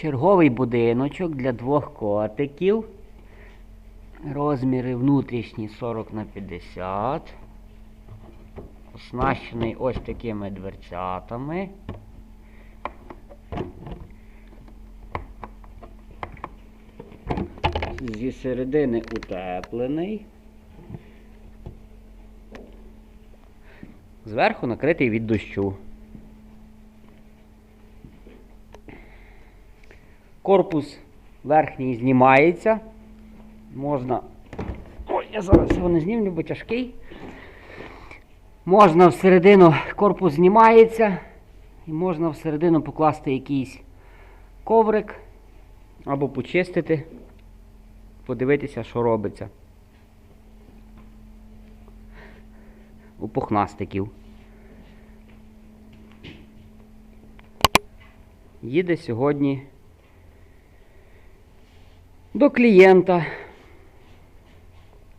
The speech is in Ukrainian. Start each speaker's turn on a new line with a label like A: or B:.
A: Черговий будиночок для двох котиків. Розміри внутрішні 40 на 50. Оснащений ось такими дверцятами. Зі середини утеплений. Зверху накритий від дощу. Корпус верхній знімається. Можна. Ой, я зараз його не знімлю, бо тяжкий. Можна всередину корпус знімається. І можна всередину покласти якийсь коврик або почистити, подивитися, що робиться. У пухнастиків. Їде сьогодні до клієнта